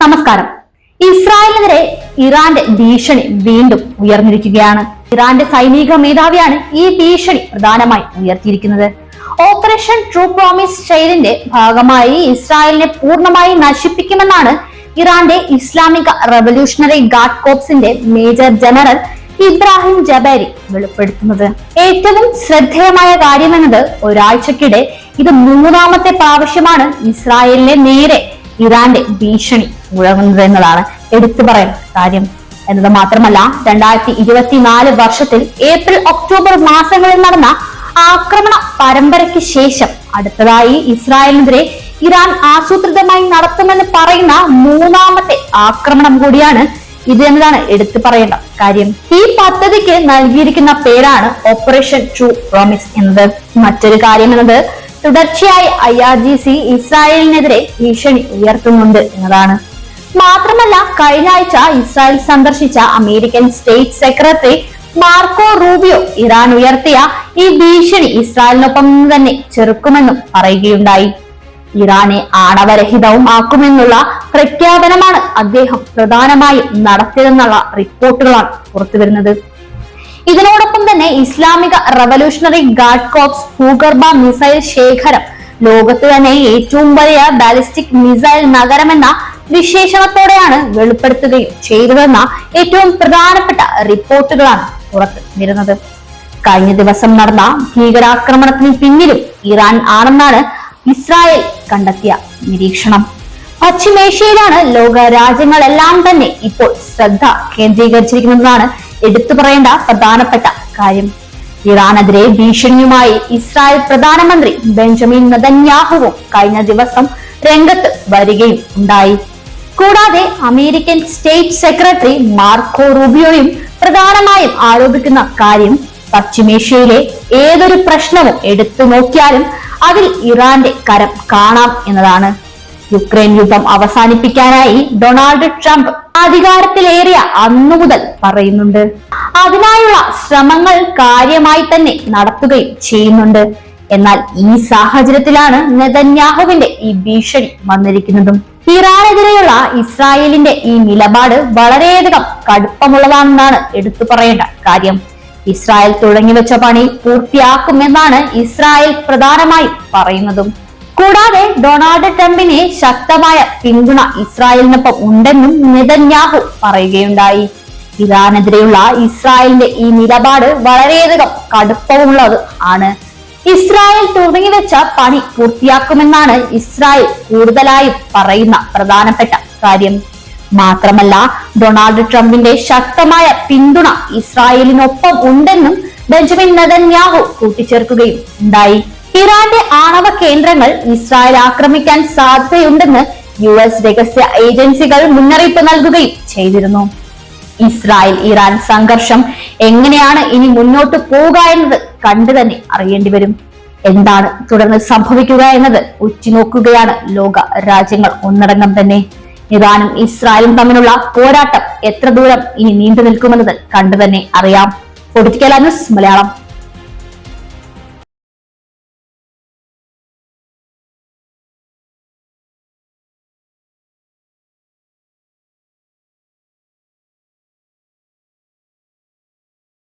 നമസ്കാരം. ഇസ്രായേലിനെതിരെ ഇറാന്റെ ഭീഷണി വീണ്ടും ഉയർന്നിരിക്കുകയാണ്. ഇറാന്റെ സൈനിക മേധാവിയാണ് ഈ ഭീഷണി പ്രധാനമായി ഉയർത്തിയിരിക്കുന്നത്. ഓപ്പറേഷൻ ട്രൂ പ്രോമിസ് ഷെയ്ലിന്റെ ഭാഗമായി ഇസ്രായേലിനെ പൂർണമായി നശിപ്പിക്കുമെന്നാണ് ഇറാന്റെ ഇസ്ലാമിക റവല്യൂഷണറി ഗാർഡ് കോപ്സിന്റെ മേജർ ജനറൽ ഇബ്രാഹിം ജബാരി വെളിപ്പെടുത്തുന്നത്. ഏറ്റവും ശ്രദ്ധേയമായ കാര്യമെന്നത് ഒരാഴ്ചക്കിടെ ഇത് മൂന്നാമത്തെ പ്രാവശ്യമാണ് ഇസ്രായേലിനെ നേരെ ഇറാന്റെ ഭീഷണി മുഴങ്ങുന്നത് എന്നതാണ് എടുത്തു പറയുന്ന കാര്യം. എന്നത് മാത്രമല്ല രണ്ടായിരത്തി ഇരുപത്തിനാല് വർഷത്തിൽ ഏപ്രിൽ ഒക്ടോബർ മാസങ്ങളിൽ നടന്ന ആക്രമണ പരമ്പരയ്ക്ക് ശേഷം അടുത്തതായി ഇസ്രായേലിനെതിരെ ഇറാൻ ആസൂത്രിതമായി നടത്തുമെന്ന് പറയുന്ന മൂന്നാമത്തെ ആക്രമണം കൂടിയാണ് ഇത് എന്നതാണ് എടുത്തു പറയേണ്ട കാര്യം. ഈ പദ്ധതിക്ക് നൽകിയിരിക്കുന്ന പേരാണ് ഓപ്പറേഷൻ ട്രൂ പ്രോമിസ് എന്നത്. മറ്റൊരു കാര്യം എന്നത് തുടർച്ചയായി ഐ ആർ ജി സി ഇസ്രായേലിനെതിരെ ഭീഷണി ഉയർത്തുന്നുണ്ട് എന്നതാണ്. മാത്രമല്ല കഴിഞ്ഞ ആഴ്ച ഇസ്രായേൽ സന്ദർശിച്ച American state secretary Marco Rubio Iran ഉയർത്തിയ ഈ ഭീഷണി ഇസ്രായേലിനൊപ്പം തന്നെ ചെറുക്കുമെന്നും പറയുകയുണ്ടായി. ഇറാനെ ആണവരഹിതവും ആക്കുമെന്നുള്ള പ്രഖ്യാപനമാണ് അദ്ദേഹം പ്രധാനമായും നടത്തിയതെന്നുള്ള റിപ്പോർട്ടുകളാണ് പുറത്തുവരുന്നത്. ഇതിനോടൊപ്പം തന്നെ ഇസ്ലാമിക റവല്യൂഷണറി ഗാർഡ് കോപ്സ് ഭൂഗർഭ മിസൈൽ ശേഖരം ലോകത്ത് തന്നെ ഏറ്റവും വലിയ ബാലിസ്റ്റിക് മിസൈൽ നഗരമെന്ന വിശേഷണത്തോടെയാണ് വെളിപ്പെടുത്തുകയും ചെയ്തതെന്ന ഏറ്റവും പ്രധാനപ്പെട്ട റിപ്പോർട്ടുകളാണ് പുറത്ത് വരുന്നത് കഴിഞ്ഞ ദിവസം നടന്ന ഭീകരാക്രമണത്തിന് പിന്നിലും ഇറാൻ ആണെന്നാണ് ഇസ്രായേൽ കണ്ടെത്തിയ നിരീക്ഷണം. പശ്ചിമേഷ്യയിലാണ് ലോക രാജ്യങ്ങളെല്ലാം തന്നെ ഇപ്പോൾ ശ്രദ്ധ കേന്ദ്രീകരിച്ചിരിക്കുന്നതാണ് എടുത്തു പറയേണ്ട പ്രധാനപ്പെട്ട കാര്യം. ഇറാനെതിരെ ഭീഷണിയുമായി ഇസ്രായേൽ പ്രധാനമന്ത്രി ബെഞ്ചമിൻ നദന്യാഹുവും കഴിഞ്ഞ ദിവസം രംഗത്ത് വരികയും ഉണ്ടായി. കൂടാതെ അമേരിക്കൻ സ്റ്റേറ്റ് സെക്രട്ടറി മാർക്കോ റൂബിയോയും പ്രധാനമായും ആരോപിക്കുന്ന കാര്യം പശ്ചിമേഷ്യയിലെ ഏതൊരു പ്രശ്നവും എടുത്തു നോക്കിയാലും അതിൽ ഇറാന്റെ കരം കാണാം എന്നതാണ്. യുക്രൈൻ യുദ്ധം അവസാനിപ്പിക്കാനായി ഡൊണാൾഡ് ട്രംപ് അധികാരത്തിലേറിയ അന്നു മുതൽ പറയുന്നുണ്ട്. അതിനായുള്ള ശ്രമങ്ങൾ കാര്യമായി തന്നെ നടത്തുകയും ചെയ്യുന്നുണ്ട്. എന്നാൽ ഈ സാഹചര്യത്തിലാണ് നെതന്യാഹുവിന്റെ ഈ ഭീഷണി വന്നിരിക്കുന്നതും. ഇറാനെതിരെയുള്ള ഇസ്രായേലിന്റെ ഈ നിലപാട് വളരെയധികം കടുപ്പമുള്ളതാണെന്നാണ് എടുത്തു പറയേണ്ട കാര്യം. ഇസ്രായേൽ തുടങ്ങിവെച്ച പണി പൂർത്തിയാക്കുമെന്നാണ് ഇസ്രായേൽ പ്രധാനമായും പറയുന്നതും. കൂടാതെ ഡൊണാൾഡ് ട്രംപിന് ശക്തമായ പിന്തുണ ഇസ്രായേലിനൊപ്പം ഉണ്ടെന്നും നെതന്യാഹു പറയുകയുണ്ടായി. ഇറാനെതിരെയുള്ള ഇസ്രായേലിന്റെ ഈ നിലപാട് വളരെയധികം കടുപ്പമുള്ളത് ആണ്. ഇസ്രായേൽ തുടങ്ങിവെച്ച പണി പൂർത്തിയാക്കുമെന്നാണ് ഇസ്രായേൽ കൂടുതലായും പറയുന്ന പ്രധാനപ്പെട്ട കാര്യം. മാത്രമല്ല ഡൊണാൾഡ് ട്രംപിന്റെ ശക്തമായ പിന്തുണ ഇസ്രായേലിനൊപ്പം ഉണ്ടെന്നും ബെഞ്ചമിൻ നെതന്യാഹു കൂട്ടിച്ചേർക്കുകയും ഉണ്ടായി. ഇറാന്റെ ആണവ കേന്ദ്രങ്ങൾ ഇസ്രായേൽ ആക്രമിക്കാൻ സാധ്യതയുണ്ടെന്ന് യു എസ് രഹസ്യ ഏജൻസികൾ മുന്നറിയിപ്പ് നൽകുകയും ചെയ്തിരുന്നു. ഇസ്രായേൽ ഇറാൻ സംഘർഷം എങ്ങനെയാണ് ഇനി മുന്നോട്ട് പോവുക എന്നത് കണ്ടു തന്നെ അറിയേണ്ടി വരും. എന്താണ് തുടർന്ന് സംഭവിക്കുക എന്നത് ഉറ്റുനോക്കുകയാണ് ലോക രാജ്യങ്ങൾ ഒന്നടങ്കം തന്നെ. ഇറാനും ഇസ്രായേലും തമ്മിലുള്ള പോരാട്ടം എത്ര ദൂരം ഇനി നീണ്ടു നിൽക്കുമെന്നത് കണ്ടു തന്നെ അറിയാം. Political news Malayalam.